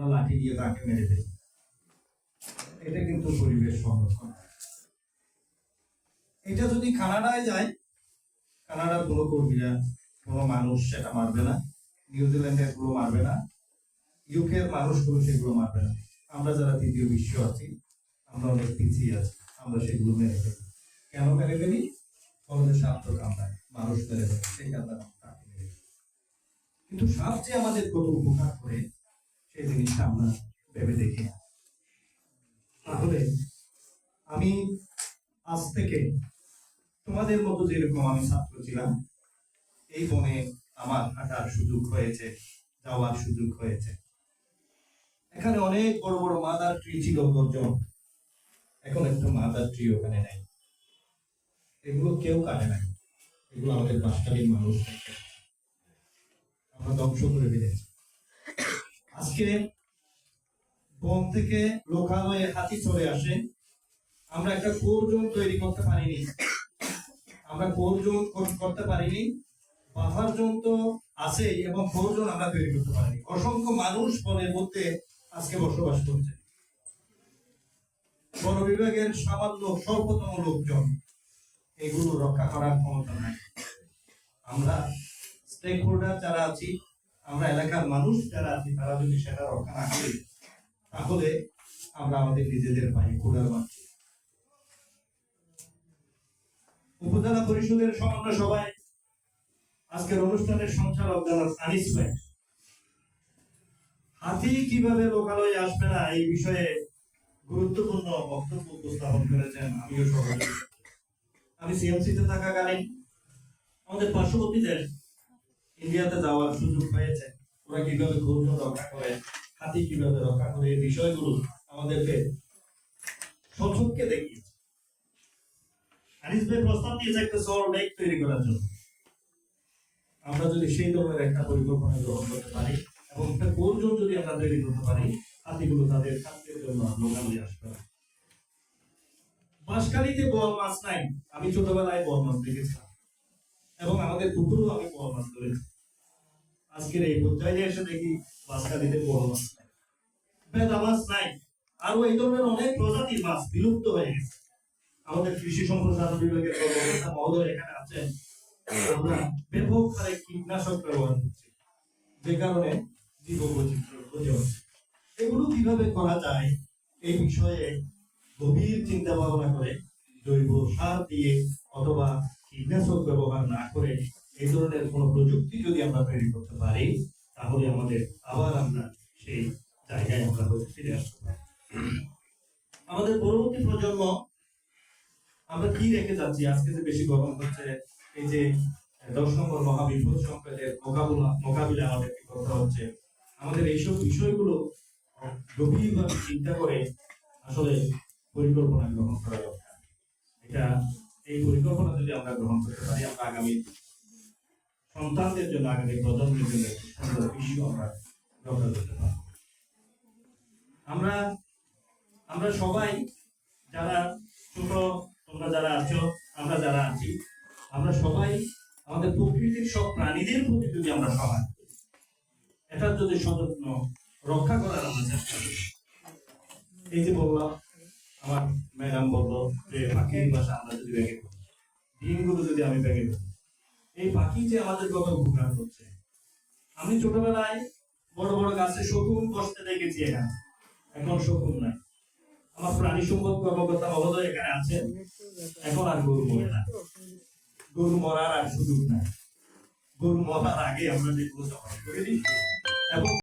আমরা লাঠি দিয়ে তাকে মেরে দেই এটা কিন্তু পরিবেশ সংরক্ষণ। এটা যদি কানাডায় যায়, কানাডার কোনো কর্মীরা, কোনো মানুষ সেটা মারবে না। মারবে না। ইউকের মানুষগুলো সেগুলো মারবে না। আমরা যারা তৃতীয় বিশ্ব আছি, আমরা অনেক পিছিয়ে আছি, আমরা সেগুলো মেরে ফেলি। কেন মেরে ফেলি? আমাদের স্বার্থ কামড়ায়। মানুষ মেরে ফেলে, সেই ফেলি। কিন্তু সাপ যে আমাদের কত উপকার করে সেই জিনিসটা আমরা ভেবে দেখি তাহলে আমি আজ থেকে তোমাদের মতো যেরকম আমি ছাত্র ছিলাম, এই বনে আমার হাঁটার সুযোগ হয়েছে, যাওয়ার সুযোগ হয়েছে। এখানে অনেক বড় বড় মাদার ট্রি ছিল গর্জন এখন একটা মাদার ট্রি ওখানে নাই। এগুলো কেউ কাটে নাই। এগুলো আমাদের বাসকালীন মানুষ আমরা ধ্বংস করে ফেলেছি। আজকে বন থেকে লোকালয়ে হাতি চলে আসে। আমরা একটা কোরজন তৈরি করতে পারিনি। আমরা কর- করতে পারিনি। বাফার জোন তো আছেই এবং কোরজন আমরা তৈরি করতে পারিনি। অসংখ্য মানুষ বনের মধ্যে আজকে বসবাস করছে। বন বিভাগের সামান্য স্বল্পতম লোকজন এগুলো রক্ষা করার ক্ষমতা নাই। আমরা স্টেক হোল্ডার যারা আছি আমরা এলাকার মানুষ যারা আছি, তারা যদি সেটা রক্ষা না করি, তাহলে আমরা আমাদের নিজেদের পায়ে কুড়াল মারছি। উপজেলা পরিষদের সমন্বয় সভায় আজকের অনুষ্ঠানের সঞ্চালক জনাব আনিস ভাই। হাতি কীভাবে লোকালয়ে আসবে না, এই বিষয়ে গুরুত্বপূর্ণ বক্তব্য উপস্থাপন করেছেন আমিও সহযোগী। আমি সিএমসিতে থাকাকালীন আমাদের পার্শ্ববর্তী দেশ ইন্ডিয়াতে যাওয়ার সুযোগ হয়েছে ওরা কীভাবে গৌরব রক্ষা করে, হাতি কীভাবে রক্ষা করে, এই বিষয়গুলো আমাদেরকে সচক্ষে দেখিয়েছে। ভাই প্রস্তাব দিয়েছে একটা লেক তৈরি করার জন্য। আমরা যদি সেই ধরনের একটা পরিকল্পনা গ্রহণ করতে পারি এবং একটা যদি আমরা তৈরি করতে পারি, হাতিগুলো তাদের খাদ্যের জন্য আসবে। বাঁশখালীতে বল মাছ নাই। আমি ছোটবেলায় বল মাছ দেখেছিলাম। এবং আমাদের পুকুরেও আমি বল মাছ ধরেছি। আজকের এই পর্যায়ে এসে দেখি বাঁশখালীতে বল মাছ বেদা মাছ নাই। ধরনের অনেক প্রজাতির মাছ বিলুপ্ত হয়ে গেছে। আমাদের কৃষি সম্প্রসারণ বিভাগের কর্মকর্তা মহোদয় এখানে আছেন। আমরা ব্যাপক হারে কীটনাশক ব্যবহার করছি। যে কারণে জীব এগুলো কীভাবে করা যায় এই বিষয়ে গভীর চিন্তা ভাবনা করে জৈব সার দিয়ে অথবা কীটনাশক ব্যবহার না করে এই ধরনের কোন প্রযুক্তি যদি আমরা তৈরি করতে পারি, তাহলে আমাদের আবার আমরা সেই জায়গায় আমরা হয়তো ফিরে আসতে পারি। আমাদের পরবর্তী প্রজন্ম, আমরা কি রেখে যাচ্ছি? আজকে যে বেশি গরম হচ্ছে, এই যে দশ নম্বর মহাবিপদ সংকটের মোকাবিলা মোকাবিলা আমাদেরকে করতে হচ্ছে? আমাদের এইসব বিষয়গুলো গভীরভাবে চিন্তা করে আসলে পরিকল্পনা গ্রহণ করা দরকার। এটা, এই পরিকল্পনা যদি আমরা গ্রহণ করতে পারি, আমরা আগামী সন্তানদের জন্য আগামী প্রজন্মের জন্য একটি সুন্দর আমরা গঠন করতে পারব। আমরা আমরা সবাই যারা ছোট তোমরা যারা আছো আমরা যারা আছি আমরা সবাই আমাদের প্রকৃতির সব প্রাণীদের প্রতি যদি আমরা সহায় করি, এটার যদি সযত্ন রক্ষা করার আমরা চেষ্টা করি। এই যে বললাম আমার ম্যাডাম বলল যে পাখির ভাষা আমরা যদি ব্যাগে ডিমগুলো যদি আমি ব্যাগে এই পাখি যে আমাদের কত উপকার করছে। আমি ছোটবেলায় বড় বড় গাছে শকুন কষ্টে দেখেছি এখানে। এখন শকুন নাই। আমার প্রাণী সম্পদ কর্মকর্তা মহোদয় এখানে আছেন। এখন আর গরু মরে না। গরু মরার আর সুযোগ নাই। গরু মরার আগে আমরা যেগুলো এবং